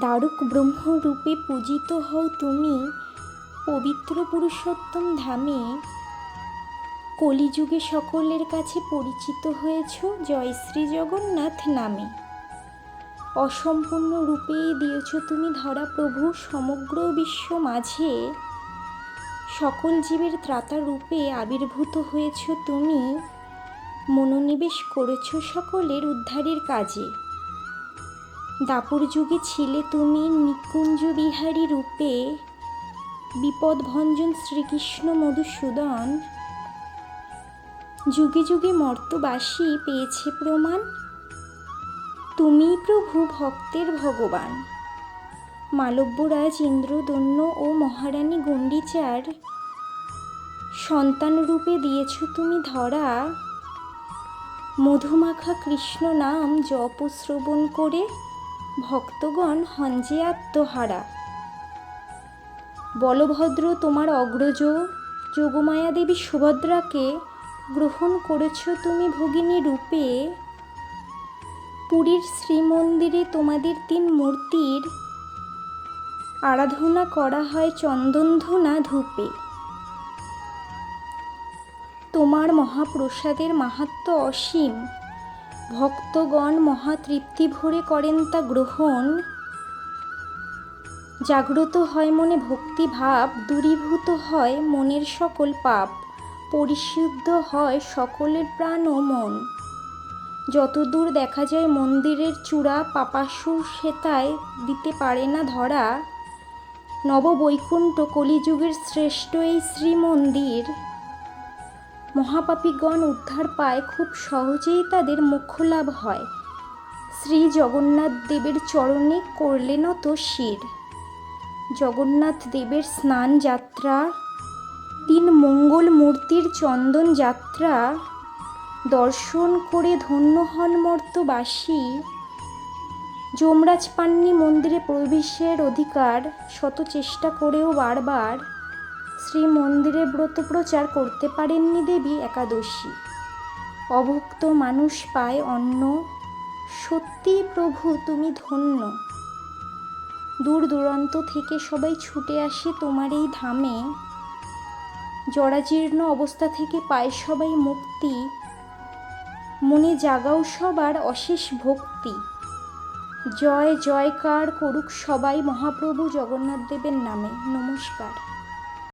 দারুক ব্রহ্মরূপে পূজিত হও তুমি পবিত্র পুরুষোত্তম ধামে। কলিযুগে সকলের কাছে পরিচিত হয়েছ জয় শ্রী জগন্নাথ নামে। অসম্পূর্ণ রূপেই দিয়েছ তুমি ধরা প্রভু সমগ্র বিশ্ব মাঝে। সকল জীবের ত্রাতা রূপে আবির্ভূত হয়েছ তুমি। মনোনিবেশ করেছ সকলের উদ্ধারের কাজে। দাপর যুগে ছিলে তুমি নিকুঞ্জ বিহারী রূপে। বিপদভঞ্জন শ্রীকৃষ্ণ মধুসূদন। যুগে যুগে মর্তবাসী পেয়েছে প্রমাণ। তুমি প্রভু ভক্তের ভগবান। মালব্যরাজ ইন্দ্রদন্য ও মহারানী গণ্ডিচার, সন্তান রূপে দিয়েছ তুমি ধরা। মধুমাখা কৃষ্ণ নাম জপ শ্রবণ করে ভক্তগণ যে আত্মহারা। বলভদ্র তোমার অগ্রজ, যোগমায়া দেবী সুভদ্রাকে গ্রহণ করেছ তুমি ভগিনী রূপে। পুরীর শ্রীমন্দিরে তোমাদের তিন মূর্তির আরাধনা করা হয় চন্দনধনা ধূপে। তোমার মহাপ্রসাদের মাহাত্ম অসীম। ভক্তগণ মহাতৃপ্তি ভরে করেন তা গ্রহণ। জাগ্রত হয় মনে ভক্তিভাব, দূরীভূত হয় মনের সকল পাপ, পরিশুদ্ধ হয় সকলের প্রাণ ও মন। যতদূর দেখা যায় মন্দিরের চূড়া পাপাসুর সেতায় দিতে পারে না ধরা, নববৈকুণ্ঠ কলিযুগের শ্রেষ্ঠ এই শ্রীমন্দির মহাপাপীগণ উদ্ধার পায়, খুব সহজেই তাদের মোক্ষ লাভ হয়। শ্রী জগন্নাথ দেবের চরণে করলে তো শির। জগন্নাথ দেবের স্নান যাত্রা, তিন মঙ্গল মূর্তির চন্দন যাত্রা, দর্শন করে ধন্য হন মর্তবাসী। যমরাজ পান্নি মন্দিরে প্রবেশের অধিকার শত চেষ্টা করেও বারবার শ্রী মন্দিরে ব্রত প্রচার করতে পারেননি দেবী একাদশী। অভুক্ত মানুষ পায় অন্ন। সত্যি প্রভু, তুমি ধন্য। দূর দূরান্ত থেকে সবাই ছুটে আসে তোমার এই ধামে। জরাজীর্ণ অবস্থা থেকে পায় সবাই মুক্তি। মনে জাগাও সবার অশেষ ভক্তি। জয়, জয়কার করুক সবাই মহাপ্রভু জগন্নাথ দেবের নামে। নমস্কার।